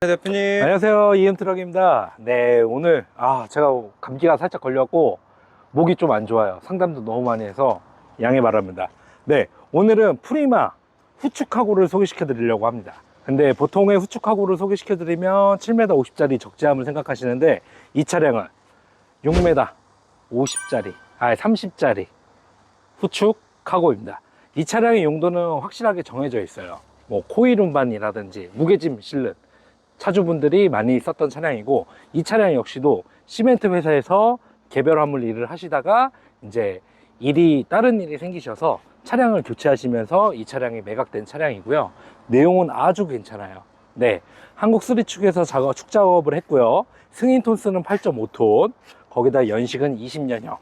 네, 대표님. 안녕하세요. 이엠트럭입니다. 네 오늘 아 제가 감기가 살짝 걸렸고 목이 좀 안 좋아요. 상담도 너무 많이 해서 양해 바랍니다. 네 오늘은 프리마 후축하고를 소개시켜 드리려고 합니다 근데 보통의 후축하고를 소개시켜 드리면 7m 50짜리 적재함을 생각하시는데 이 차량은 6m 50짜리 아 30짜리 후축 카고입니다. 이 차량의 용도는 확실하게 정해져 있어요. 뭐 코일 운반이라든지 무게짐 실는 차주분들이 많이 썼던 차량이고 이 차량 역시도 시멘트 회사에서 개별 화물 일을 하시다가 이제 일이 다른 일이 생기셔서 차량을 교체하시면서 이 차량이 매각된 차량이고요. 내용은 아주 괜찮아요. 네. 한국 쓰리 축에서 작업, 축 작업을 했고요. 승인 톤수는 8.5톤. 거기다 연식은 20년형.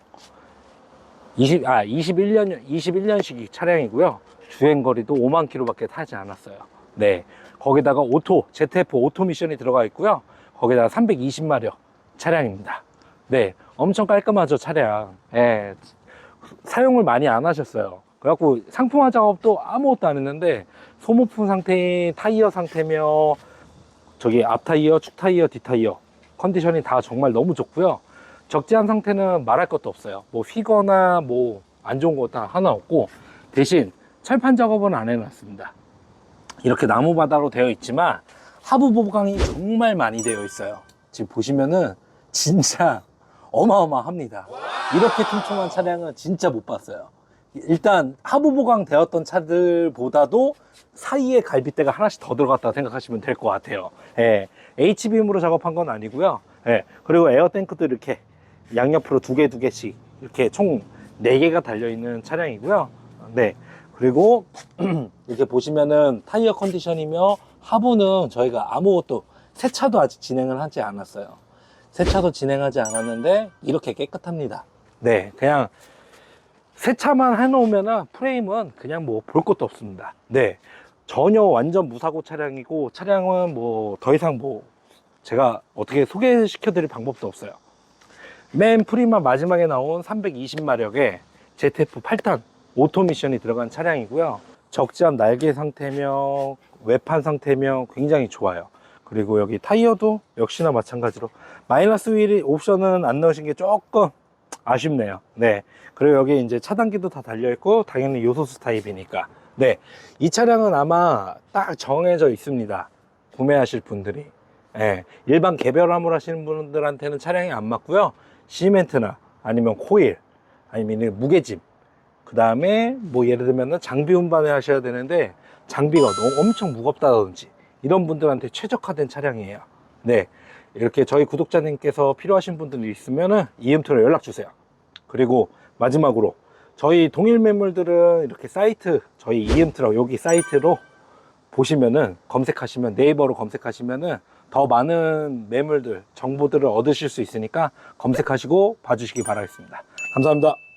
20, 아, 21년, 21년식 차량이고요. 주행거리도 5만 킬로밖에 타지 않았어요. 네. 거기다가 오토, ZF 오토 미션이 들어가 있고요. 거기다가 320마력 차량입니다. 네. 엄청 깔끔하죠, 차량. 예. 사용을 많이 안 하셨어요. 그래갖고 상품화 작업도 아무것도 안 했는데 소모품 상태인 타이어 상태며 저기 앞 타이어, 축 타이어, 뒷 타이어 컨디션이 다 정말 너무 좋고요. 적재한 상태는 말할 것도 없어요. 뭐 휘거나 뭐 안 좋은 거 다 하나 없고 대신 철판 작업은 안 해놨습니다. 이렇게 나무 바다로 되어 있지만 하부 보강이 정말 많이 되어 있어요. 지금 보시면은 진짜 어마어마합니다. 이렇게 촘촘한 차량은 진짜 못 봤어요. 일단 하부 보강 되었던 차들보다도 사이에 갈빗대가 하나씩 더 들어갔다 생각하시면 될 것 같아요. 예, H빔으로 작업한 건 아니고요. 예, 그리고 에어탱크도 이렇게 양옆으로 두 개, 두 개씩 이렇게 총 네 개가 달려있는 차량이고요. 네. 그리고 이렇게 보시면은 타이어 컨디션이며 하부는 저희가 아무것도 세차도 아직 진행을 하지 않았어요. 세차도 진행하지 않았는데 이렇게 깨끗합니다. 네, 그냥 세차만 해놓으면 프레임은 그냥 뭐 볼 것도 없습니다. 네, 전혀 완전 무사고 차량이고 차량은 뭐 더 이상 뭐 제가 어떻게 소개시켜 드릴 방법도 없어요. 맨 프리마 마지막에 나온 320마력의 ZF 8탄 오토 미션이 들어간 차량이고요. 적재함 날개 상태며 외판 상태며 굉장히 좋아요. 그리고 여기 타이어도 역시나 마찬가지로 마이너스 휠 옵션은 안 넣으신 게 조금 아쉽네요. 네. 그리고 여기 이제 차단기도 다 달려있고 당연히 요소수 타입이니까. 네. 이 차량은 아마 딱 정해져 있습니다. 구매하실 분들이. 예, 일반 개별 화물 하시는 분들한테는 차량이 안 맞고요. 시멘트나 아니면 코일 아니면 무게짐 그 다음에 뭐 예를 들면 장비 운반을 하셔야 되는데 장비가 너무 엄청 무겁다든지 이런 분들한테 최적화된 차량이에요. 네. 이렇게 저희 구독자님께서 필요하신 분들이 있으면은 이음토로 연락 주세요. 그리고 마지막으로 저희 동일 매물들은 이렇게 사이트 저희 이음트럭 여기 사이트로 보시면은 검색하시면 네이버로 검색하시면은 더 많은 매물들 정보들을 얻으실 수 있으니까 검색하시고 봐주시기 바라겠습니다. 감사합니다.